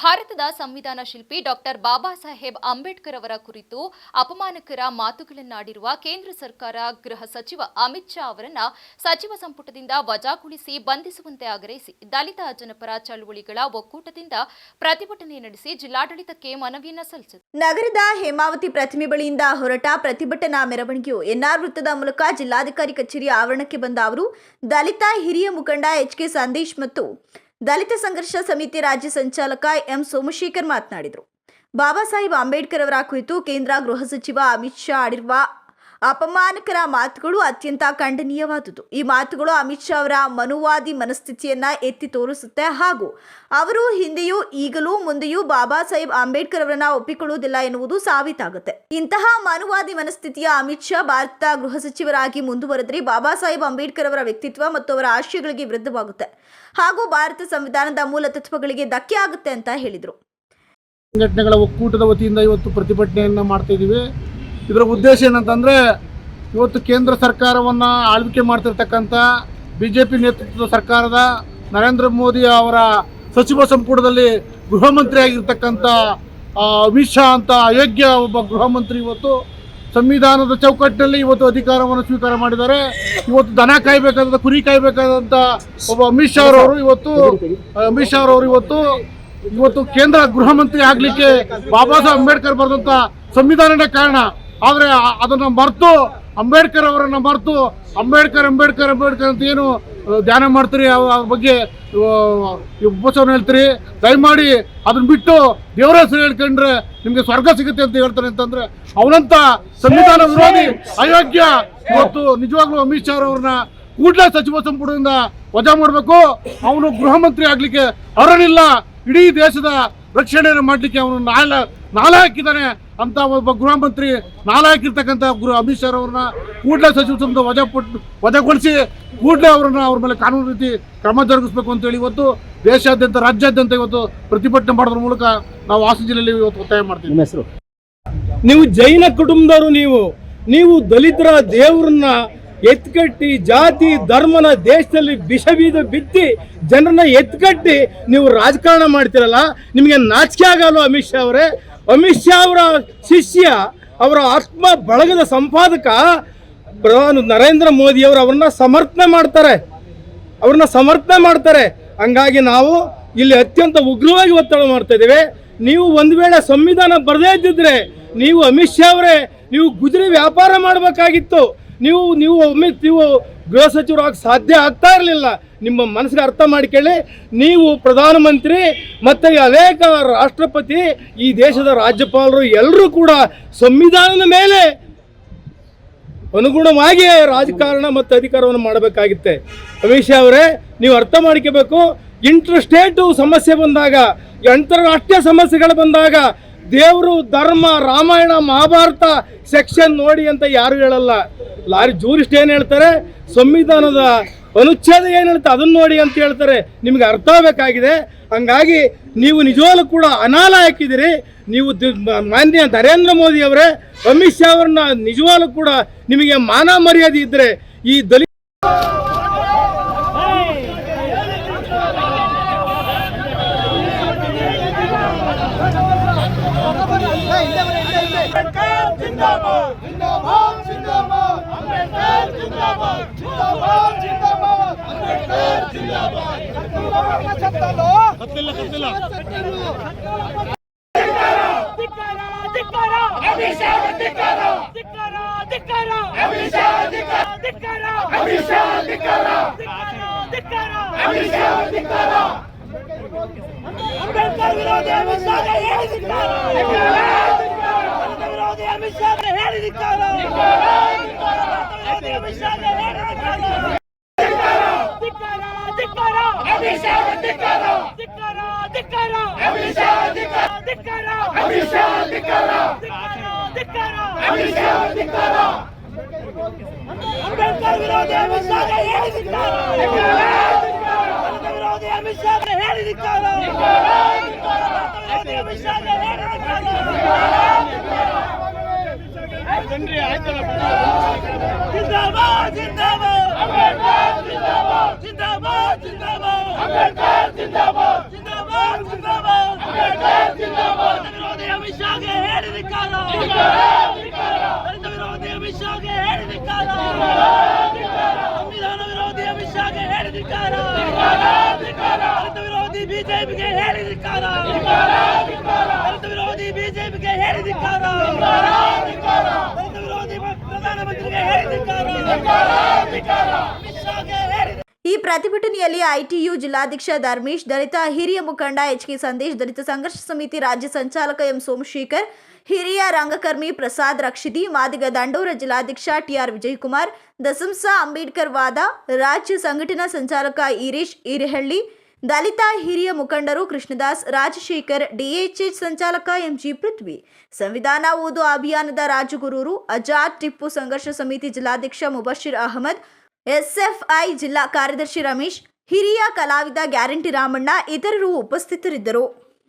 ಭಾರತದ ಸಂವಿಧಾನ ಶಿಲ್ಪಿ ಡಾಕ್ಟರ್ ಬಾಬಾ ಸಾಹೇಬ್ ಅಂಬೇಡ್ಕರ್ ಅವರ ಕುರಿತು ಅಪಮಾನಕರ ಮಾತುಗಳನ್ನಾಡಿರುವ ಕೇಂದ್ರ ಸರ್ಕಾರ ಗೃಹ ಸಚಿವ ಅಮಿತ್ ಶಾ ಅವರನ್ನ ಸಚಿವ ಸಂಪುಟದಿಂದ ವಜಾಗೊಳಿಸಿ ಬಂಧಿಸುವಂತೆ ಆಗ್ರಹಿಸಿ ದಲಿತ ಜನಪರ ಚಳುವಳಿಗಳ ಒಕ್ಕೂಟದಿಂದ ಪ್ರತಿಭಟನೆ ನಡೆಸಿ ಜಿಲ್ಲಾಡಳಿತಕ್ಕೆ ಮನವಿಯನ್ನ ಸಲ್ಲಿಸಿತು. ನಗರದ ಹೇಮಾವತಿ ಪ್ರತಿಮೆ ಬಳಿಯಿಂದ ಹೊರಟ ಪ್ರತಿಭಟನಾ ಮೆರವಣಿಗೆಯು ಎನ್ಆರ್ ವೃತ್ತದ ಮೂಲಕ ಜಿಲ್ಲಾಧಿಕಾರಿ ಕಚೇರಿ ಆವರಣಕ್ಕೆ ಬಂದ ಅವರು, ದಲಿತ ಹಿರಿಯ ಮುಖಂಡ ಎಚ್ ಕೆ ಸಂದೇಶ್ ಮತ್ತು ದಲಿತ ಸಂಘರ್ಷ ಸಮಿತಿ ರಾಜ್ಯ ಸಂಚಾಲಕ ಎಂ ಸೋಮಶೇಖರ್ ಮಾತನಾಡಿದರು. ಬಾಬಾ ಸಾಹೇಬ್ ಅಂಬೇಡ್ಕರ್ ಅವರ ಕುರಿತು ಕೇಂದ್ರ ಗೃಹ ಸಚಿವ ಅಮಿತ್ ಶಾ ಆಡಿರುವ ಅಪಮಾನಕರ ಮಾತುಗಳು ಅತ್ಯಂತ ಖಂಡನೀಯವಾದುದು. ಈ ಮಾತುಗಳು ಅಮಿತ್ ಶಾ ಅವರ ಮನುವಾದಿ ಮನಸ್ಥಿತಿಯನ್ನ ಎತ್ತಿ ತೋರಿಸುತ್ತೆ. ಹಾಗೂ ಅವರು ಹಿಂದೆಯೂ ಈಗಲೂ ಮುಂದೆಯೂ ಬಾಬಾ ಸಾಹೇಬ್ ಅಂಬೇಡ್ಕರ್ ಅವರನ್ನ ಒಪ್ಪಿಕೊಳ್ಳುವುದಿಲ್ಲ ಎನ್ನುವುದು ಸಾಬೀತಾಗುತ್ತೆ. ಇಂತಹ ಮನುವಾದಿ ಮನಸ್ಥಿತಿಯ ಅಮಿತ್ ಶಾ ಭಾರತ ಗೃಹ ಸಚಿವರಾಗಿ ಮುಂದುವರೆದರೆ ಬಾಬಾ ಸಾಹೇಬ್ ಅಂಬೇಡ್ಕರ್ ಅವರ ವ್ಯಕ್ತಿತ್ವ ಮತ್ತು ಅವರ ಆಶಯಗಳಿಗೆ ವಿರುದ್ಧವಾಗುತ್ತೆ. ಹಾಗೂ ಭಾರತ ಸಂವಿಧಾನದ ಮೂಲ ತತ್ವಗಳಿಗೆ ಧಕ್ಕೆ ಆಗುತ್ತೆ ಅಂತ ಹೇಳಿದರು. ಸಂಘಟನೆಗಳ ಒಕ್ಕೂಟದ ವತಿಯಿಂದ ಇವತ್ತು ಪ್ರತಿಭಟನೆಯನ್ನು ಮಾಡ್ತಾ ಇದ್ದೀವಿ. ಇದರ ಉದ್ದೇಶ ಏನಂತಂದರೆ ಇವತ್ತು ಕೇಂದ್ರ ಸರ್ಕಾರವನ್ನು ಆಳ್ವಿಕೆ ಮಾಡ್ತಿರ್ತಕ್ಕಂಥ ಬಿ ಜೆ ಪಿ ನೇತೃತ್ವದ ಸರ್ಕಾರದ ನರೇಂದ್ರ ಮೋದಿ ಅವರ ಸಚಿವ ಸಂಪುಟದಲ್ಲಿ ಗೃಹ ಮಂತ್ರಿ ಆಗಿರ್ತಕ್ಕಂಥ ಅಮಿತ್ ಶಾ ಅಂತ ಅಯೋಗ್ಯ ಒಬ್ಬ ಗೃಹ ಮಂತ್ರಿ ಇವತ್ತು ಸಂವಿಧಾನದ ಚೌಕಟ್ಟಿನಲ್ಲಿ ಇವತ್ತು ಅಧಿಕಾರವನ್ನು ಸ್ವೀಕಾರ ಮಾಡಿದ್ದಾರೆ. ಇವತ್ತು ದನ ಕಾಯ್ಬೇಕಾದಂಥ ಕುರಿ ಕಾಯ್ಬೇಕಾದಂಥ ಒಬ್ಬ ಅಮಿತ್ ಶಾ ಅವರು ಇವತ್ತು ಅಮಿತ್ ಶಾ ಅವರು ಇವತ್ತು ಇವತ್ತು ಕೇಂದ್ರ ಗೃಹ ಮಂತ್ರಿ ಆಗ್ಲಿಕ್ಕೆ ಬಾಬಾ ಸಾಹೇಬ್ ಅಂಬೇಡ್ಕರ್ ಬರೆದಂತ ಸಂವಿಧಾನದ ಕಾರಣ ಆದ್ರೆ ಅದನ್ನು ಮರೆತು ಅಂಬೇಡ್ಕರ್ ಅವರನ್ನ ಮರೆತು ಅಂಬೇಡ್ಕರ್ ಅಂಬೇಡ್ಕರ್ ಅಂಬೇಡ್ಕರ್ ಅಂತ ಏನು ಧ್ಯಾನ ಮಾಡ್ತೀರಿ ಅವ್ರ ಬಗ್ಗೆ ಉಪಸವನ ಹೇಳ್ತೀರಿ? ದಯಮಾಡಿ ಅದನ್ನ ಬಿಟ್ಟು ದೇವರ ಹೆಸರು ಹೇಳ್ಕೊಂಡ್ರೆ ನಿಮಗೆ ಸ್ವರ್ಗ ಸಿಗುತ್ತೆ ಅಂತ ಹೇಳ್ತಾರೆ ಅಂತಂದ್ರೆ ಅವನಂತ ಸಂವಿಧಾನ ವಿರೋಧಿ ಅಯೋಗ್ಯ ಇವತ್ತು ನಿಜವಾಗ್ಲೂ ಅಮಿತ್ ಶಾ ಅವ್ರನ್ನ ಕೂಡಲೇ ಸಚಿವ ಸಂಪುಟದಿಂದ ವಜಾ ಮಾಡಬೇಕು. ಅವನು ಗೃಹ ಮಂತ್ರಿ ಆಗ್ಲಿಕ್ಕೆ ಅರ್ಹನಿಲ್ಲ. ಇಡೀ ದೇಶದ ರಕ್ಷಣೆಯನ್ನು ಮಾಡಲಿಕ್ಕೆ ಅವನು ನಾಲ ನಾಲ ಹಾಕಿದ್ದಾನೆ ಅಂತ ಒಬ್ಬ ಗೃಹ ಮಂತ್ರಿ ನಾಲ ಹಾಕಿರ್ತಕ್ಕಂಥ ಗೃಹ ಅಮಿತ್ ಶಾ ಅವ್ರನ್ನ ಕೂಡಲೇ ಸಚಿವ ಸಂಪುಟ ವಜಾ ಪಟ್ಟು ವಜಾಗೊಳಿಸಿ ಕೂಡಲೇ ಅವರನ್ನು ಅವ್ರ ಮೇಲೆ ಕಾನೂನು ರೀತಿ ಕ್ರಮ ಜರುಗಿಸಬೇಕು ಅಂತೇಳಿ ಇವತ್ತು ದೇಶಾದ್ಯಂತ, ರಾಜ್ಯಾದ್ಯಂತ ಇವತ್ತು ಪ್ರತಿಭಟನೆ ಮಾಡೋದ್ರ ಮೂಲಕ ನಾವು ಹಾಸನ ಜಿಲ್ಲೆಯಲ್ಲಿ ಇವತ್ತು ಒತ್ತಾಯ ಮಾಡ್ತೀವಿ. ಹೆಸರು? ನೀವು ಜೈನ ಕುಟುಂಬದವರು ನೀವು. ನೀವು ದಲಿತರ ದೇವ್ರನ್ನ ಎತ್ಕಟ್ಟಿ ಜಾತಿ ಧರ್ಮನ ದೇಶದಲ್ಲಿ ವಿಷ ಬೀದ ಬಿತ್ತಿ ಜನರನ್ನ ಎತ್ಕಟ್ಟಿ ನೀವು ರಾಜಕಾರಣ ಮಾಡ್ತಿರಲ್ಲ, ನಿಮಗೆ ನಾಚಿಕೆ ಆಗಲ್ಲ ಅಮಿತ್ ಶಾ ಅವರೇ? ಅಮಿತ್ ಶಾ ಅವರ ಶಿಷ್ಯ, ಅವರ ಆತ್ಮ ಬಳಗದ ಸಂಪಾದಕ ಪ್ರಧಾನಿ ನರೇಂದ್ರ ಮೋದಿ ಅವರು ಅವ್ರನ್ನ ಸಮರ್ಥನೆ ಮಾಡ್ತಾರೆ. ಅವ್ರನ್ನ ಸಮರ್ಥನೆ ಮಾಡ್ತಾರೆ. ಹಂಗಾಗಿ ನಾವು ಇಲ್ಲಿ ಅತ್ಯಂತ ಉಗ್ರವಾಗಿ ಒತ್ತಡ ಮಾಡ್ತಾ ಇದ್ದೇವೆ. ನೀವು ಒಂದು ವೇಳೆ ಸಂವಿಧಾನ ಬರದೇ ಇದ್ದಿದ್ರೆ ನೀವು ಅಮಿತ್ ಶಾ ಅವರೇ, ನೀವು ಗುಜರಿ ವ್ಯಾಪಾರ ಮಾಡಬೇಕಾಗಿತ್ತು. ನೀವು ನೀವು ಒಮ್ಮೆ ನೀವು ಗೃಹ ಸಚಿವರಾಗಿ ಸಾಧ್ಯ ಆಗ್ತಾ ಇರಲಿಲ್ಲ. ನಿಮ್ಮ ಮನಸ್ಸಿಗೆ ಅರ್ಥ ಮಾಡಿಕೊಳ್ಳಿ ನೀವು ಪ್ರಧಾನಮಂತ್ರಿ, ಮತ್ತು ಅನೇಕ ರಾಷ್ಟ್ರಪತಿ, ಈ ದೇಶದ ರಾಜ್ಯಪಾಲರು ಎಲ್ಲರೂ ಕೂಡ ಸಂವಿಧಾನದ ಮೇಲೆ ಅನುಗುಣವಾಗಿ ರಾಜಕಾರಣ ಮತ್ತು ಅಧಿಕಾರವನ್ನು ಮಾಡಬೇಕಾಗಿತ್ತೆ. ಅಮಿತ್ ಶಾ ಅವರೇ, ನೀವು ಅರ್ಥ ಮಾಡ್ಕೋಬೇಕು. ಇಂಟರ್ ಸ್ಟೇಟು ಸಮಸ್ಯೆ ಬಂದಾಗ, ಅಂತಾರಾಷ್ಟ್ರೀಯ ಸಮಸ್ಯೆಗಳು ಬಂದಾಗ ದೇವರು, ಧರ್ಮ, ರಾಮಾಯಣ, ಮಹಾಭಾರತ ಸೆಕ್ಷನ್ ನೋಡಿ ಅಂತ ಯಾರು ಹೇಳಲ್ಲ. ಲಾರಿ ಜೂರಿಸ್ಟ್ ಏನು ಹೇಳ್ತಾರೆ? ಸಂವಿಧಾನದ ಅನುಚ್ಛೇದ ಏನು ಹೇಳ್ತಾರೆ? ಅದನ್ನು ನೋಡಿ ಅಂತ ಹೇಳ್ತಾರೆ. ನಿಮಗೆ ಅರ್ಥ ಆಗಬೇಕಾಗಿದೆ. ಹಂಗಾಗಿ ನೀವು ನಿಜವಾಗ್ಲೂ ಕೂಡ ಅನಾಲ ಹಾಕಿದಿರಿ ನೀವು ಮಾನ್ಯ ನರೇಂದ್ರ ಮೋದಿ ಅವರೇ, ಅಮಿತ್ ಶಾ ಅವ್ರನ್ನ ನಿಜವಾಗ್ಲೂ ಕೂಡ ನಿಮಗೆ ಮಾನ ಮರ್ಯಾದೆ ಇದ್ದರೆ ಈ ದಲಿತ ಅಂಬೇಡ್ಕರ್ ವಿರೋಧಿ ಅಮಿತ್ ಶಾ ಹೇಳಿದಿದ್ದಾರೆ ವಿರೋಧಿ ಅಮಿತ್ ಶಾ ಹೇಳಿದಿದ್ದಾರೆ ವಿರೋಧಿ ಅಮಿತ್ ಶಾ ಹೇಳಿದಿದ್ದಾರೆ ಧಿಕ್ಕಾರ ಧಿಕ್ಕಾರ ಅಂಬೇಡ್ಕರ್ ವಿರೋಧಿ ಅಮಿತ್ ಶಾ ಹೇಳಿದಿದ್ದಾರೆ जिंदाबाद अंबेडकर जिंदाबाद जिंदाबाद जिंदाबाद अंबेडकर जिंदाबाद जिंदाबाद जिंदाबाद अंबेडकर जिंदाबाद विरोधी अमित शाह के हेड निकालो दलित विरोधी अमित शाह के हेड निकालो संविधान विरोधी अमित शाह के हेड निकालो दलित विरोधी बीजेपी के हेड निकालो दलित विरोधी बीजेपी के हेड निकालो ಈ ಪ್ರತಿಭಟನೆಯಲ್ಲಿ ಐಟಿಯು ಜಿಲ್ಲಾಧ್ಯಕ್ಷ ಧರ್ಮೇಶ್, ದಲಿತ ಹಿರಿಯ ಮುಖಂಡ ಎಚ್ ಕೆ ಸಂದೇಶ್, ದಲಿತ ಸಂಘರ್ಷ ಸಮಿತಿ ರಾಜ್ಯ ಸಂಚಾಲಕ ಎಂ ಸೋಮಶೇಖರ್, ಹಿರಿಯ ರಂಗಕರ್ಮಿ ಪ್ರಸಾದ್ ರಕ್ಷಿತಿ, ಮಾದಿಗ ದಂಡೂರ ಜಿಲ್ಲಾಧ್ಯಕ್ಷ ಟಿಆರ್ ವಿಜಯಕುಮಾರ್, ದಸಂಸ ಅಂಬೇಡ್ಕರ್ ವಾದ, ರಾಜ್ಯ ಸಂಘಟನಾ ಸಂಚಾಲಕ ಈರೇಶ್ ಈರಹಳ್ಳಿ ದಲಿತ ಹಿರಿಯ ಮುಖಂಡರು ಕೃಷ್ಣದಾಸ್, ರಾಜಶೇಖರ್, ಡಿಎಚ್ಎಚ್ ಸಂಚಾಲಕ ಎಂಜಿ ಪೃಥ್ವಿ, ಸಂವಿಧಾನ ಓದು ಅಭಿಯಾನದ ರಾಜಗುರೂರು, ಅಜಾದ್ ಟಿಪ್ಪು ಸಂಘರ್ಷ ಸಮಿತಿ ಜಿಲ್ಲಾಧ್ಯಕ್ಷ ಮುಬಶಿರ್ ಅಹಮದ್, ಎಸ್ಎಫ್ಐ ಜಿಲ್ಲಾ ಕಾರ್ಯದರ್ಶಿ ರಮೇಶ್, ಹಿರಿಯ ಕಲಾವಿದ ಗ್ಯಾರಂಟಿ ರಾಮಣ್ಣ, ಇತರರು ಉಪಸ್ಥಿತರಿದ್ದರು.